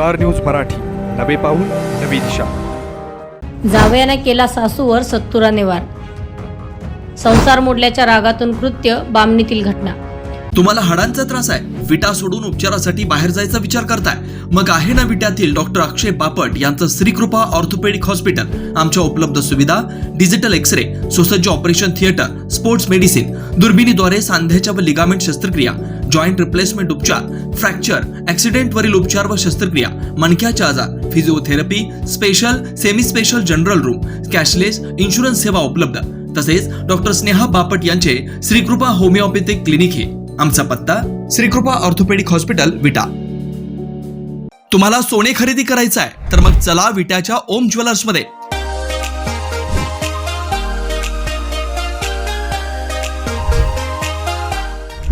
Star news Marathi. नवे पाऊल नवी दिशा. जावयाने केला सासूवर सत्तुराने वार संसार मोडल्याच्या रागातून कृत्य बामणीतील घटना. तुम्हाला हाडांचा त्रास आहे. विटा सोडून उपचारासाठी बाहेर जायचा विचार करताय. मग आहे ना विट्यातील डॉक्टर अक्षय बापट यांचं श्रीकृपा ऑर्थोपेडिक हॉस्पिटल. आमच्या उपलब्ध सुविधा डिजिटल एक्स रे सुसज्ज ऑपरेशन थिएटर स्पोर्ट्स मेडिसिन दुर्बिणीद्वारे सांध्याच्या व लिगामेंट शस्त्रक्रिया. जॉईंट रिप्लेसमेंट उपचार फ्रॅक्चर ऍक्सिडेंट वरील उपचार व शस्त्रक्रिया मणक्याचे आजार physiotherapy special semi special general room cashless insurance सेवा उपलब्ध. तसेच डॉक्टर स्नेहा बापट यांचे श्रीकृपा होमिओपॅथिक क्लिनिक हे. आमचा पत्ता श्रीकृपा ऑर्थोपेडिक हॉस्पिटल विटा. तुम्हाला सोने खरेदी करायचं आहे तर मग चला विट्याच्या ओम ज्वेलर्स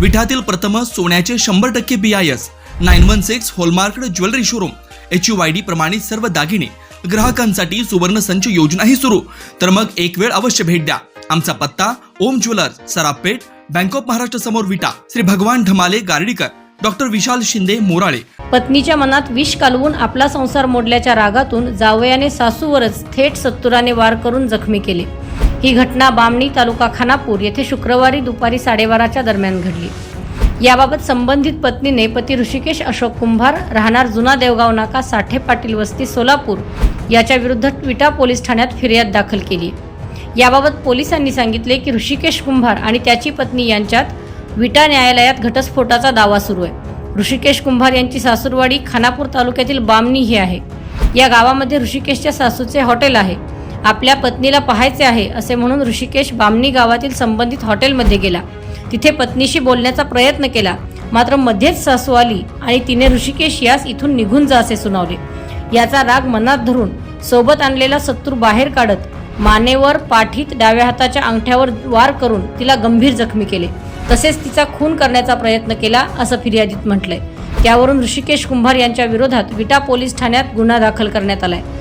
विठातील प्रथम सोन्याचे शंभर टक्के B I S nine one six hallmarked jewellery showroom H U Y D प्रमाणित सर्व दागिने ग्राहकांसाठी सुवर्ण संच योजनाही सुरू. तर मग एक वेळ अवश्य भेट द्या. आमचा पत्ता Om jewellers Sarapeth bank of Maharashtra समोर विटा. श्री भगवान ढमाले गार्डीकर डॉक्टर विशाल शिंदे मोराळे. पत्नीच्या मनात विष कालवून आपला संसार मोडल्याच्या रागातून जावयाने सासूवरच थेट सत्तुराने वार करून जखमी केले. ही घटना बामणी तालुका खानापूर येथे शुक्रवारी दुपारी साडेबाराच्या दरम्यान घडली. याबाबत संबंधित पत्नीने पती ऋषिकेश अशोक कुंभार राहणार जुना देवगाव नाका साठे पाटील वस्ती सोलापूर याच्या विरुद्ध विटा पोलीस ठाण्यात फिर्याद दाखल केली. याबाबत पोलिसांनी सांगितले की ऋषिकेश कुंभार आणि त्याची पत्नी यांच्यात विटा न्यायालयात घटस्फोटाचा दावा सुरू आहे. ऋषिकेश कुंभार यांची सासूरवाडी खानापूर तालुक्यातील बामणी ही आहे. या गावामध्ये ऋषिकेशच्या सासूचे हॉटेल आहे. आपल्या पत्नीला पाहायचे आहे असे म्हणून ऋषिकेश बामणी गावातील संबंधित हॉटेलमध्ये गेला. तिथे पत्नीशी बोलण्याचा प्रयत्न केला. मात्र मध्येच सासू आली आणि तिने ऋषिकेश यास इथून निघून जा असे सुनावले. याचा राग मनात धरून सोबत आणलेला सत्तूर बाहेर काढत मानेवर पाठीत डाव्या हाताच्या अंगठ्यावर वार करून तिला गंभीर जखमी केले. तसेच तिचा खून करण्याचा प्रयत्न केला असं फिर्यादीत म्हटलंय. त्यावरून ऋषिकेश कुंभार यांच्या विरोधात विटा पोलीस ठाण्यात गुन्हा दाखल करण्यात आलाय.